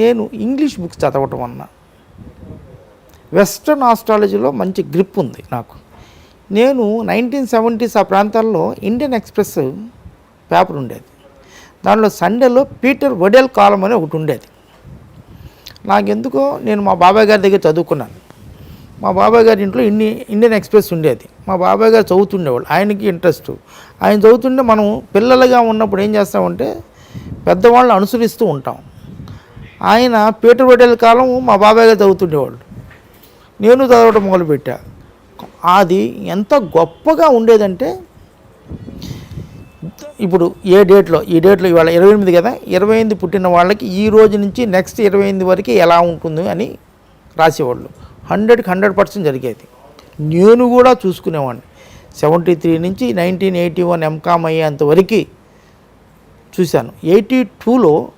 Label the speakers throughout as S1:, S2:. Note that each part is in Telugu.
S1: నేను ఇంగ్లీష్ బుక్స్ చదవటం అన్నా వెస్ట్రన్ ఆస్ట్రాలజీలో మంచి గ్రిప్ ఉంది నాకు. నేను నైన్టీన్ సెవెంటీస్ ఆ ప్రాంతాల్లో ఇండియన్ ఎక్స్ప్రెస్ పేపర్ ఉండేది. దానిలో సండేలో పీటర్ వడేల్ కాలం అని ఒకటి ఉండేది. నాకెందుకో నేను మా బాబాయ్ గారి దగ్గర చదువుకున్నాను. మా బాబాయ్ గారి ఇంట్లో ఇన్ని ఇండియన్ ఎక్స్ప్రెస్ ఉండేది. మా బాబాయ్ గారు చదువుతుండేవాళ్ళు. ఆయనకి ఇంట్రెస్ట్ ఆయన చదువుతుంటే మనం పిల్లలుగా ఉన్నప్పుడు ఏం చేస్తామంటే పెద్దవాళ్ళని అనుసరిస్తూ ఉంటాం. ఆయన పీటర్ కాలం మా బాబాయ్ గారు చదువుతుండేవాళ్ళు నేను చదవడం మొదలుపెట్టా. అది ఎంత గొప్పగా ఉండేదంటే ఇప్పుడు ఏ డేట్లో ఈ డేట్లో ఇవాళ ఇరవై ఎనిమిది కదా ఇరవై ఎనిమిది పుట్టిన వాళ్ళకి ఈ రోజు నుంచి నెక్స్ట్ ఇరవై ఎనిమిది వరకు ఎలా ఉంటుంది అని రాసేవాళ్ళు. హండ్రెడ్కి హండ్రెడ్ పర్సెంట్ జరిగేది. నేను కూడా చూసుకునేవాడిని. సెవెంటీ త్రీ నుంచి నైన్టీన్ ఎయిటీ వన్ ఎంకామ్ అయ్యేంత వరకు చూశాను. ఎయిటీ టూలో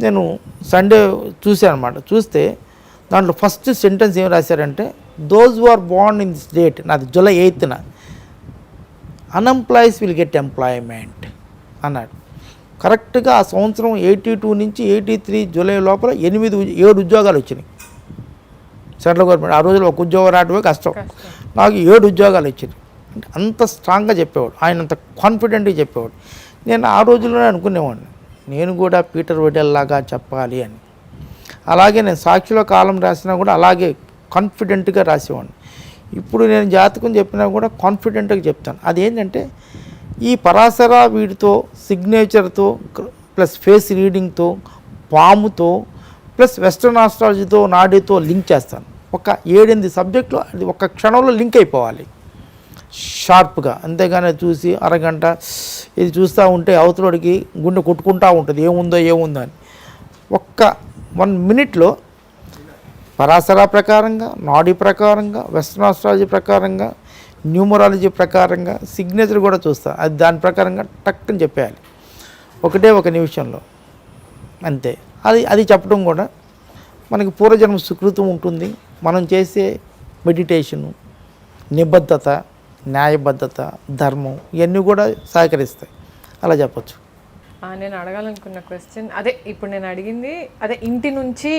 S1: నేను సండే చూశాను అనమాట చూస్తే దాంట్లో ఫస్ట్ సెంటెన్స్ ఏం రాశారంటే those are bond in this date నాది July eighth unemployees will get employment అన్నాడు. కరెక్ట్గా ఆ సంవత్సరం ఎయిటీ టూ నుంచి ఎయిటీ త్రీ జూలై లోపల ఎనిమిది ఏడు ఉద్యోగాలు వచ్చినాయి. సెంట్రల్ గవర్నమెంట్ ఆ రోజుల్లో ఒక ఉద్యోగం రావడమే కష్టం. నాకు ఏడు ఉద్యోగాలు వచ్చినాయి. అంటే అంత స్ట్రాంగ్గా చెప్పేవాడు. ఆయన అంత కాన్ఫిడెంట్గా చెప్పేవాడు. నేను ఆ రోజుల్లోనే అనుకునేవాడిని. నేను కూడా పీటర్ వడేల్ చెప్పాలి అని. అలాగే నేను సాక్షిలో కాలం రాసినా కూడా అలాగే కాన్ఫిడెంట్గా రాసేవాడిని. ఇప్పుడు నేను జాతకం చెప్పినా కూడా కాన్ఫిడెంట్గా చెప్తాను. అదేంటంటే ఈ పరాశర వీడితో సిగ్నేచర్తో ప్లస్ ఫేస్ రీడింగ్తో పాముతో ప్లస్ వెస్ట్రన్ ఆస్ట్రాలజీతో నాడీతో లింక్ చేస్తాను. ఒక ఏడెనిమిది సబ్జెక్టులు అది ఒక క్షణంలో లింక్ అయిపోవాలి. షార్ప్గా అంతేగానే చూసి అరగంట ఇది చూస్తూ ఉంటే అవతలోడికి గుండె కొట్టుకుంటూ ఉంటుంది. ఏముందో ఏముందో అని. ఒక్క వన్ మినిట్లో పరాశర ప్రకారంగా నాడీ ప్రకారంగా వెస్ట్రన్ ఆస్ట్రాలజీ ప్రకారంగా న్యూమరాలజీ ప్రకారంగా సిగ్నేచర్ కూడా చూస్తాను అది దాని ప్రకారంగా టక్ అని చెప్పేయాలి. ఒకటే ఒక నిమిషంలో. అంతే. అది అది చెప్పడం కూడా మనకి పూర్వజన్మ సుకృతం ఉంటుంది. మనం చేసే మెడిటేషను నిబద్ధత న్యాయబద్ధత ధర్మం ఇవన్నీ కూడా సహకరిస్తాయి. అలా చెప్పొచ్చు.
S2: నేను అడగాలనుకున్న క్వశ్చన్ అదే ఇప్పుడు నేను అడిగింది అదే ఇంటి నుంచి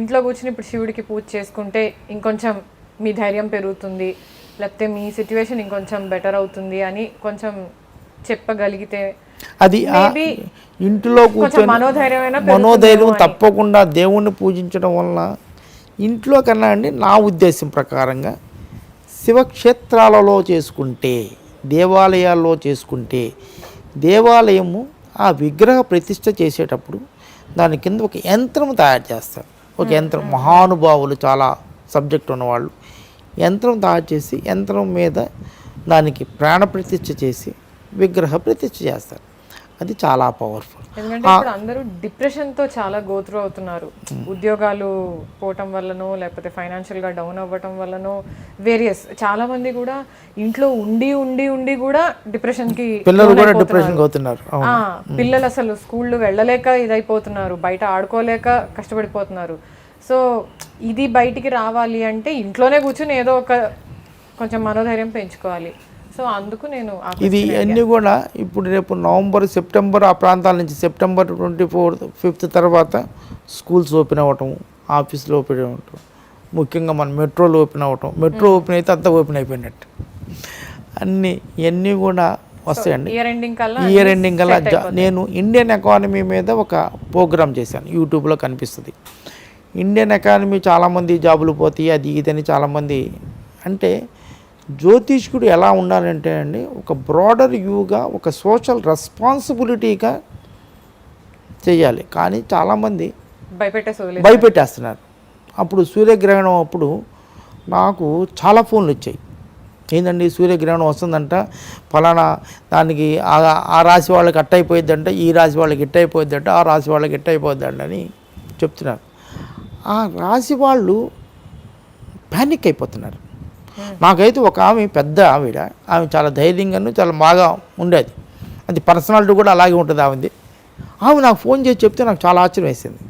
S2: ఇంట్లో కూర్చుని ఇప్పుడు శివుడికి పూజ చేసుకుంటే ఇంకొంచెం మీ ధైర్యం పెరుగుతుంది లేకపోతే మీ సిచ్యువేషన్ ఇంకొంచెం బెటర్ అవుతుంది అని కొంచెం చెప్పగలిగితే
S1: అది ఇంటిలో కూర్చొని మనోధైర్యం. తప్పకుండా దేవుణ్ణి పూజించడం వలన ఇంట్లో కన్నా అండి నా ఉద్దేశం ప్రకారంగా శివక్షేత్రాలలో చేసుకుంటే దేవాలయాల్లో చేసుకుంటే దేవాలయము ఆ విగ్రహ ప్రతిష్ట చేసేటప్పుడు దాని కింద ఒక యంత్రం తయారు చేస్తారు. ఒక యంత్రం మహానుభావులు చాలా సబ్జెక్ట్ ఉన్నవాళ్ళు. యంత్రం తయారు చేసి యంత్రం మీద దానికి ప్రాణ ప్రతిష్ఠ చేసి విగ్రహ ప్రతిష్ఠ చేస్తారు. అది చాలా పవర్ఫుల్
S2: ఎందుకంటే ఇప్పుడు అందరూ డిప్రెషన్తో చాలా గోత్రు అవుతున్నారు. ఉద్యోగాలు పోవటం వల్లనో లేకపోతే ఫైనాన్షియల్గా డౌన్ అవ్వటం వల్లనో వేరియస్ చాలా మంది కూడా ఇంట్లో ఉండి ఉండి ఉండి కూడా డిప్రెషన్కి
S1: పిల్లలు కూడా. డిప్రెషన్కి అవుతున్నారు.
S2: ఆ, పిల్లలు అసలు స్కూళ్ళు వెళ్ళలేక ఇదైపోతున్నారు. బయట ఆడుకోలేక కష్టపడిపోతున్నారు. సో ఇది బయటికి రావాలి అంటే ఇంట్లోనే కూర్చుని ఏదో ఒక కొంచెం మనోధైర్యం పెంచుకోవాలి. సో అందుకు నేను
S1: ఇది అన్నీ కూడా ఇప్పుడు రేపు నవంబర్ సెప్టెంబర్ ఆ ప్రాంతాల నుంచి సెప్టెంబర్ ట్వంటీ ఫోర్త్ ఫిఫ్త్ తర్వాత స్కూల్స్ ఓపెన్ అవ్వటం ఆఫీసులు ఓపెన్ అవ్వటం ముఖ్యంగా మన మెట్రోలు ఓపెన్ అవ్వటం. మెట్రో ఓపెన్ అయితే అంతా ఓపెన్ అయిపోయినట్టు. అన్నీ ఇవన్నీ కూడా వస్తాయండి.
S2: ఇయర్ ఎండింగ్ కల్లా
S1: ఇయర్ ఎండింగ్ కల్లా నేను ఇండియన్ ఎకానమీ మీద ఒక ప్రోగ్రామ్ చేశాను. యూట్యూబ్లో కనిపిస్తుంది. ఇండియన్ ఎకానమీ చాలామంది జాబులు పోతాయి అది ఇదని చాలామంది అంటే జ్యోతిష్కుడు ఎలా ఉండాలంటే అండి ఒక బ్రాడర్ వ్యూగా ఒక సోషల్ రెస్పాన్సిబిలిటీగా చేయాలి కానీ చాలామంది
S2: భయపెట్టేసి వదిలే
S1: భయపెట్టేస్తున్నారు. అప్పుడు సూర్యగ్రహణం అప్పుడు నాకు చాలా ఫోన్లు వచ్చాయి. ఏంటండి సూర్యగ్రహణం వస్తుందంట ఫలానా దానికి ఆ- ఆ రాశి వాళ్ళకి అట్ట అయిపోయిద్దంట ఈ రాశి వాళ్ళకి ఇట్ట అయిపోయిద్దంట ఆ రాశి వాళ్ళకి ఇట్ట అయిపోద్దంట అని చెప్తున్నారు. ఆ రాశి వాళ్ళు ప్యానిక్ అయిపోతున్నారు. నాకైతే ఒక ఆమె పెద్ద ఆవిడ. ఆమె చాలా ధైర్యంగాను చాలా బాగా ఉండేది. అది పర్సనాలిటీ కూడా అలాగే ఉంటుంది ఆమెది ఆమె నాకు ఫోన్ చేసి చెప్తే నాకు చాలా ఆశ్చర్యం వేసింది.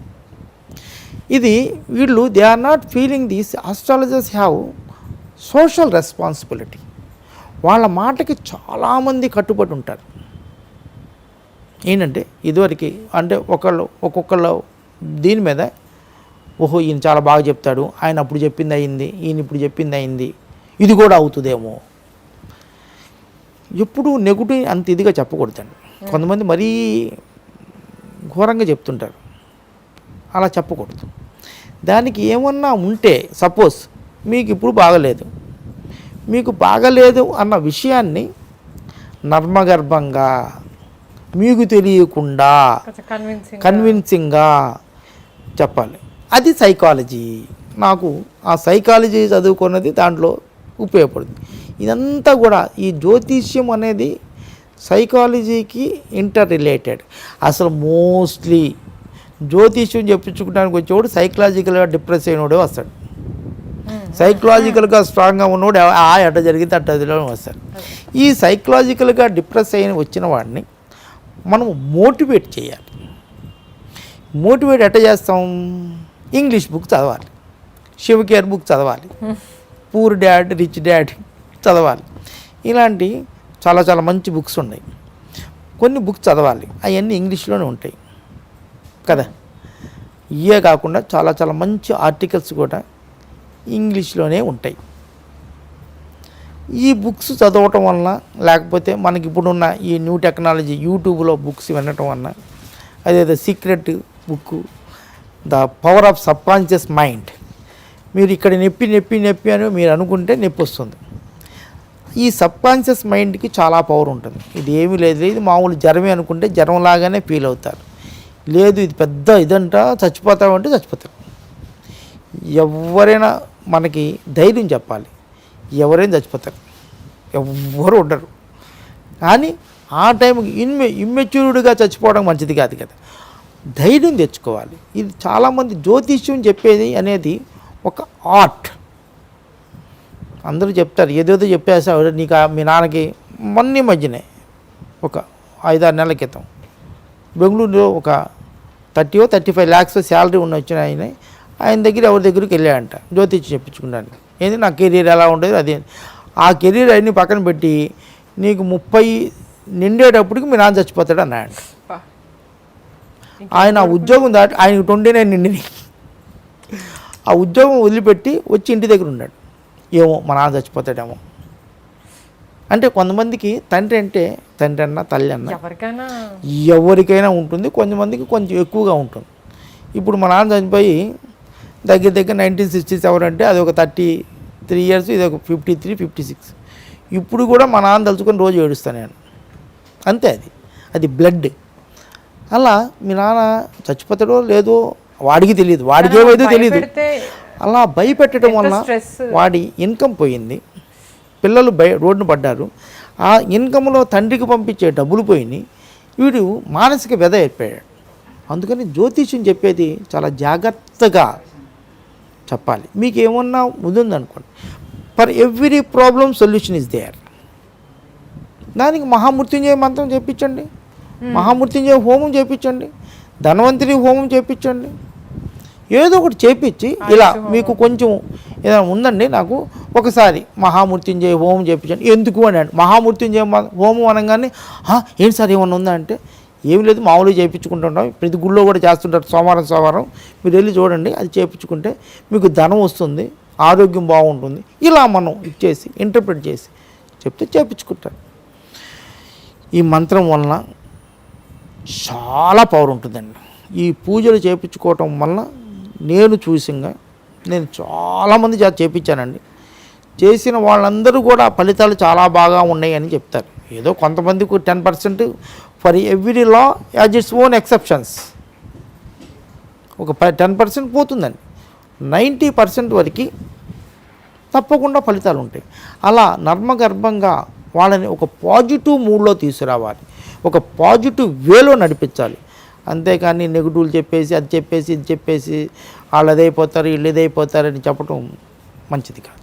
S1: ఇది వీళ్ళు they are not feeling these astrologers have social responsibility వాళ్ళ మాటకి చాలామంది కట్టుబడి ఉంటారు. ఏంటంటే ఇదివరకు అంటే ఒకళ్ళు ఒక్కొక్కళ్ళు దీని మీద ఓహో ఈయన చాలా బాగా చెప్తాడు. ఆయన అప్పుడు చెప్పింది అయింది ఈయన ఇప్పుడు చెప్పింది అయింది. ఇది కూడా అవుతుందేమో. ఎప్పుడు నెగిటివ్ అంత ఇదిగా చెప్పకూడదండి. కొంతమంది మరీ ఘోరంగా చెప్తుంటారు. అలా చెప్పకూడదు. దానికి ఏమన్నా ఉంటే సపోజ్ మీకు ఇప్పుడు బాగలేదు. మీకు బాగలేదు అన్న విషయాన్ని నర్మగర్భంగా మీకు తెలియకుండా కన్విన్సింగ్గా చెప్పాలి. అది సైకాలజీ నాకు ఆ సైకాలజీ చదువుకున్నది దాంట్లో ఉపయోగపడుతుంది. ఇదంతా కూడా ఈ జ్యోతిష్యం అనేది సైకాలజీకి ఇంటర్ రిలేటెడ్ అసలు మోస్ట్లీ జ్యోతిష్యం చెప్పించుకోవడానికి వచ్చేవాడు సైకలాజికల్గా డిప్రెస్ అయినోడే వస్తాడు. సైకలాజికల్గా స్ట్రాంగ్గా ఉన్నవాడు ఆ ఎట్ట జరిగితే అట్ట వస్తాడు. ఈ సైకలాజికల్గా డిప్రెస్ అయిన వచ్చిన వాడిని మనం మోటివేట్ చేయాలి. మోటివేట్ ఎట్ట చేస్తాం? ఇంగ్లీష్ బుక్ చదవాలి. శివకేర్ బుక్ చదవాలి. పూర్ డాడ్ రిచ్ డాడ్ చదవాలి. ఇలాంటి చాలా చాలా మంచి బుక్స్ ఉన్నాయి. కొన్ని బుక్స్ చదవాలి. అవన్నీ ఇంగ్లీష్లోనే ఉంటాయి. కదా? ఇవే కాకుండా చాలా చాలా మంచి ఆర్టికల్స్ కూడా ఇంగ్లీష్లోనే ఉంటాయి. ఈ బుక్స్ చదవటం వలన లేకపోతే మనకి ఇప్పుడున్న ఈ న్యూ టెక్నాలజీ యూట్యూబ్లో బుక్స్ వినటం వలన అదేదో secret book the power of subconscious mind మీరు ఇక్కడ నొప్పి నొప్పి నొప్పి అని మీరు అనుకుంటే నొప్పి వస్తుంది. ఈ సబ్కాన్షియస్ మైండ్కి చాలా పవర్ ఉంటుంది. ఇది ఏమీ లేదు. ఇది మామూలు జ్వరమే అనుకుంటే జ్వరం లాగానే ఫీల్ అవుతారు. లేదు ఇది పెద్ద ఇదంట చచ్చిపోతామంటే చచ్చిపోతారు. ఎవరైనా మనకి ధైర్యం చెప్పాలి. ఎవరైనా చచ్చిపోతారు. ఎవ్వరు ఉండరు. కానీ ఆ టైంకి ఇన్మె ఇమ్మెచ్యూర్డ్గా చచ్చిపోవడం మంచిది కాదు కదా. ధైర్యం తెచ్చుకోవాలి. ఇది చాలామంది జ్యోతిష్యం చెప్పేది అనేది ఒక ఆర్ట్. అందరూ చెప్తారు ఏదేదో చెప్పేసావు నీకు మీ నాన్నకి మొన్న మధ్యనే ఒక ఐదారు నెలల క్రితం. బెంగళూరులో ఒక thirty thirty five lakhs salary ఉన్న వచ్చిన ఆయన ఆయన దగ్గర ఎవరి దగ్గరికి వెళ్ళాడంట జ్యోతిష్యం చెప్పించుకున్నాను ఏంది నా కెరీర్ ఎలా ఉండేది అదే ఆ కెరీర్ అన్ని పక్కన పెట్టి నీకు ముప్పై నిండేటప్పటికి మీ నాన్న చచ్చిపోతాడు అన్నాడు ఆయన ఉద్యోగం దాటి ఆయనకు ట్వంటీ నైన్ నిండిని ఆ ఉద్యోగం వదిలిపెట్టి వచ్చి ఇంటి దగ్గర ఉన్నాడు. ఏమో మా నాన్న చచ్చిపోతాడేమో. అంటే కొంతమందికి తండ్రి అంటే తండ్రి అన్న తల్లి అన్న
S2: ఎవరికైనా
S1: ఎవరికైనా ఉంటుంది. కొంతమందికి కొంచెం ఎక్కువగా ఉంటుంది. ఇప్పుడు మా నాన్న చనిపోయి దగ్గర దగ్గర నైన్టీన్ సిక్స్టీ సెవెన్ అంటే అది ఒక థర్టీ త్రీ ఇయర్స్ ఇది ఒక ఫిఫ్టీ త్రీ ఫిఫ్టీ సిక్స్. ఇప్పుడు కూడా మా నాన్న తలుచుకొని రోజు ఏడుస్తాను నేను. అంతే అది. అది బ్లడ్. అలా మీ నాన్న చచ్చిపోతాడో లేదో వాడికి తెలియదు వాడికి ఏమైందో తెలియదు అలా భయపెట్టడం వల్ల వాడి ఇన్కమ్ పోయింది. పిల్లలు బయ రోడ్డున పడ్డారు. ఆ ఇన్కంలో తండ్రికి పంపించే డబ్బులు పోయినాయి. వీడు మానసిక వ్యధ ఏర్పడాడు అందుకని జ్యోతిష్యం చెప్పేది చాలా జాగ్రత్తగా చెప్పాలి. మీకు ఏమన్నా ఉందనుకోండి. For every problem solution is there దానికి మహామృత్యుంజయ మంత్రం చేపించండి మహామృత్యుంజయ హోమం చేపించండి ధన్వంతరి హోమం చేపించండి ఏదో ఒకటి చేపించి ఇలా మీకు కొంచెం ఏదైనా ఉందండి నాకు ఒకసారి మహామృత్యుంజయ హోమం చేయించండి ఎందుకు అని అంటే మహామృత్యుంజయ హోమం అనగానే ఏంటి సార్ ఏమన్నా ఉందా? అంటే ఏమి లేదు మామూలుగా చేయించుకుంటుంటాం ప్రతి గుళ్ళో కూడా చేస్తుంటారు సోమవారం సోమవారం. మీరు వెళ్ళి చూడండి అది చేయించుకుంటే మీకు ధనం వస్తుంది ఆరోగ్యం బాగుంటుంది. ఇలా మనం ఇచ్చేసి ఇంటర్ప్రిట్ చేసి చెప్తే చేయించుకుంటారు ఈ మంత్రం వలన చాలా పవర్ ఉంటుందండి. ఈ పూజలు చేయించుకోవటం వలన నేను చూసింగా నేను చాలామంది చేత చేయించానండి చేసిన వాళ్ళందరూ కూడా ఫలితాలు చాలా బాగా ఉన్నాయి అని చెప్తారు. ఏదో కొంతమందికి ten percent for every law as its own exceptions. ఒక టెన్ పర్సెంట్ పోతుందండి. నైంటీ పర్సెంట్ వరకు తప్పకుండా ఫలితాలు ఉంటాయి. అలా నర్మగర్భంగా వాళ్ళని ఒక పాజిటివ్ మూడ్లో తీసుకురావాలి. ఒక పాజిటివ్ వేలో నడిపించాలి. అంతేకాని నెగిటివ్లు చెప్పేసి అది చెప్పేసి ఇది చెప్పేసి వాళ్ళు అదైపోతారు వీళ్ళు ఇదైపోతారని చెప్పడం మంచిది కాదు.